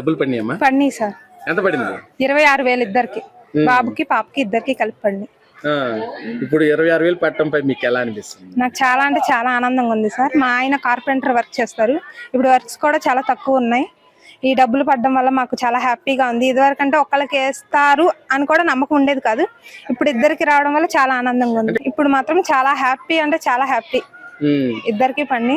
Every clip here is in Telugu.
డబ్బులు పడినాయమ్మా పడినాయి సార్. ఎంత పడింది? ఇరవై ఆరు వేలు ఇద్దరికి. బాబుకి పాపకి ఇద్దరికి కలిపి పడినాయి. ఆ, ఇప్పుడు ఇరవై ఆరు వేలు పట్టడంపై మీకు ఎలా అనిపిస్తుంది? నాకు చాలా అంటే చాలా ఆనందంగా ఉంది సార్. మా ఆయన కార్పెంటర్ వర్క్ చేస్తారు. ఇప్పుడు వర్క్స్ కూడా చాలా తక్కువ ఉన్నాయి. ఈ డబ్బులు పడడం వల్ల మాకు చాలా హ్యాపీగా ఉంది. ఇదివరకు అంటే ఒకళ్ళకి వేస్తారు అని కూడా నమ్మకం ఉండేది కాదు. ఇప్పుడు ఇద్దరికి రావడం వల్ల చాలా ఆనందంగా ఉంది. ఇప్పుడు మాత్రం చాలా హ్యాపీ అంటే చాలా హ్యాపీ. ఇద్దరికి పడి.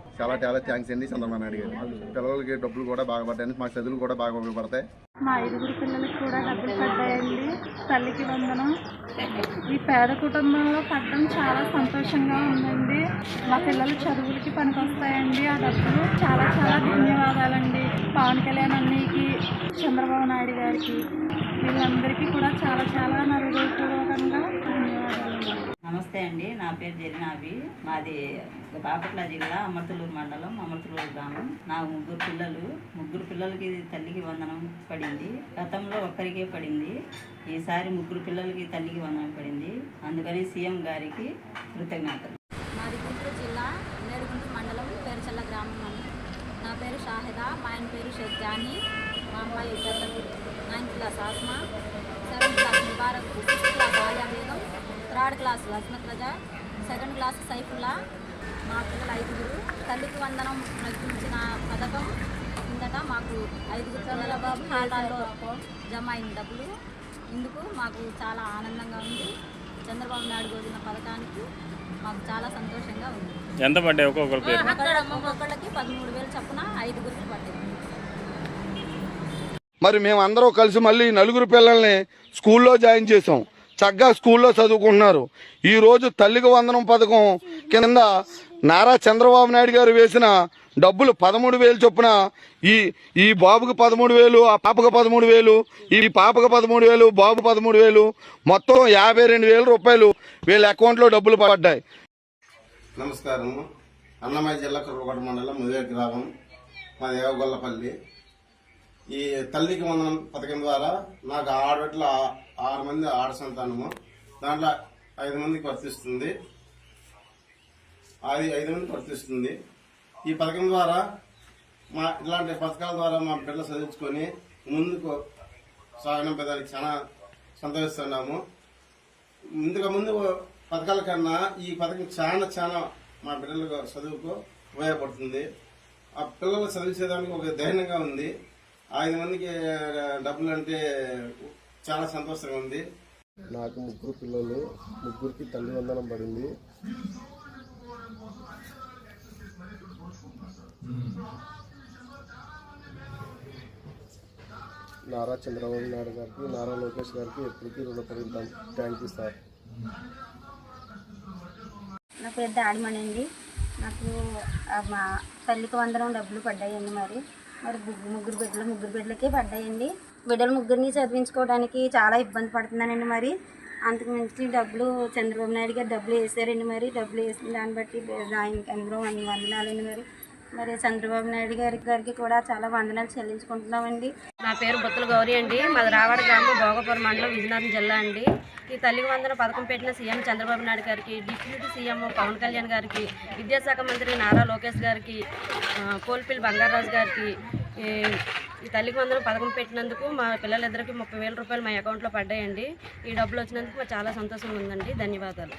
చాలా చాలా థ్యాంక్స్ అండి చంద్రబాబు నాయుడు గారు. పిల్లలకి డబ్బులు కూడా బాగా పడ్డాయి మా చదువులు కూడా బాగా ఉపయోగపడతాయి. మా ఐదుగురు పిల్లలకి కూడా డబ్బులు పడ్డాయండి. తల్లికి వందనం. ఈ పేద కుటుంబంలో పడడం చాలా సంతోషంగా ఉందండి. మా పిల్లల చదువులకి పనికొస్తాయండి. ఆ డబ్బులు చాలా చాలా ధన్యవాదాలండి. పవన్ కళ్యాణ్ అన్నికి చంద్రబాబు నాయుడు గారికి. వీళ్ళందరికీ కూడా చాలా చాలా నా హృదయపూర్వకంగా నమస్తే అండి. నా పేరు జరినాబి మాది బాపట్ల జిల్లా అమర్తలూరు మండలం అమర్తలూరు గ్రామం. నా ముగ్గురు పిల్లలు ముగ్గురు పిల్లలకి తల్లికి వందనం పడింది. గతంలో ఒక్కరికే పడింది. ఈసారి ముగ్గురు పిల్లలకి తల్లికి వందనం పడింది. అందుకని సీఎం గారికి కృతజ్ఞతలు. మాది గుంటూరు జిల్లా నేడుగుంటూరు మండలం పేరుచల్ల గ్రామం అని నా పేరు షాహిదా మా ఆయన పేరు షేక్ మా అమ్మాయి ఇద్దరు ninth class Asma seventh class Mubarak sixth class Aliya Begum third class Lasmat Raza second class Saifullah మా పిల్లలు ఐదుగురు. తల్లికి వందనం నడిపించిన పథకం కిందట మాకు ఐదుగురు పిల్లల ఖాతాలో జమ అయిన డబ్బులు. ఇందుకు మాకు చాలా ఆనందంగా ఉంది. చంద్రబాబు నాయుడు వదిలిన పథకానికి మాకు చాలా సంతోషంగా ఉంది. ఎంత పడ్డాయి ఒక్కొక్కరి ఒక్కొక్కళ్ళకి పదమూడు వేలు చొప్పున ఐదుగురికి పడ్డాయి. మరి మేము అందరూ కలిసి మళ్ళీ నలుగురు పిల్లల్ని స్కూల్లో జాయిన్ చేసాం చక్కగా స్కూల్లో చదువుకుంటున్నారు. ఈరోజు తల్లికి వందనం పథకం కింద నారా చంద్రబాబు నాయుడు గారు వేసిన డబ్బులు పదమూడు వేలు చొప్పున ఈ ఈ బాబుకి పదమూడు వేలు ఆ పాపకు పదమూడు వేలు ఈ పాపకు పదమూడు వేలు బాబు పదమూడు వేలు మొత్తం యాభై రెండు వేల రూపాయలు వీళ్ళ అకౌంట్లో డబ్బులు పడ్డాయి. నమస్కారం అన్నమయ్య జిల్లా కుర్రగొండ మండలం ముదే గ్రామం. మా దేవగొల్లపల్లి. ఈ తల్లికి వందనం పథకం ద్వారా నాకు ఆడబిడ్డల ఆరు మంది ఆడ సంతానము. దాంట్లో ఐదు మందికి వర్తిస్తుంది. అది ఐదు మందికి వర్తిస్తుంది. ఈ పథకం ద్వారా మా ఇలాంటి పథకాల ద్వారా మా బిడ్డలు చదివించుకొని ముందుకు సాగనంపేదానికి చాలా సంతోషిస్తున్నాము. ఇంతకు ముందు పథకాల కన్నా ఈ పథకం చాలా చాలా మా బిడ్డలకు చదువుకు ఉపయోగపడుతుంది. ఆ పిల్లలు చదివించేదానికి ఒక ధైర్యంగా ఉంది. ఐదు మందికి డబ్బులు అంటే చాలా సంతోషంగా ఉంది. నాకు ముగ్గురు పిల్లలు ముగ్గురికి తల్లి వందనం పడింది. నారా చంద్రబాబు నాయుడు గారికి నారా లోకేష్ గారికి ఎప్పటికీ రుణపడి థ్యాంక్ యూ సార్. నా పేరు దాడిమణి అండి. నాకు మా తల్లికి వందనం డబ్బులు పడ్డాయండి మరి. మరి ముగ్గురు ముగ్గురు బిడ్డలు ముగ్గురు బిడ్డలకే పడ్డాయండి. బిడ్డలు ముగ్గురిని చదివించుకోవడానికి చాలా ఇబ్బంది పడుతున్నానండి మరి. అంతకు మించి డబ్బులు చంద్రబాబు నాయుడు గారు డబ్బులు వేసారండి మరి. డబ్బులు వేసిన దాన్ని బట్టి ఆయనకి అందరూ అన్ని వందనాలండి మరి. మరి చంద్రబాబు నాయుడు గారి గారికి కూడా చాలా వందనాలు చెల్లించుకుంటున్నామండి. నా పేరు బొత్తుల గౌరీ అండి. మాది రావాడ గ్రామం భోగపురం మండలం విజయనగరం జిల్లా అండి. ఈ తల్లికి వందన పథకం పెట్టిన సీఎం చంద్రబాబు నాయుడు గారికి డిప్యూటీ సీఎం పవన్ కళ్యాణ్ గారికి విద్యాశాఖ మంత్రి నారా లోకేష్ గారికి కోల్పిల్ కోల్పిల్లి బంగారాజు గారికి ఈ తల్లికి వందనం పథకం పెట్టినందుకు మా పిల్లలిద్దరికి ముప్పై వేల రూపాయలు మా అకౌంట్లో పడ్డాయండి. ఈ డబ్బులు వచ్చినందుకు మాకు చాలా సంతోషంగా ఉందండి. ధన్యవాదాలు.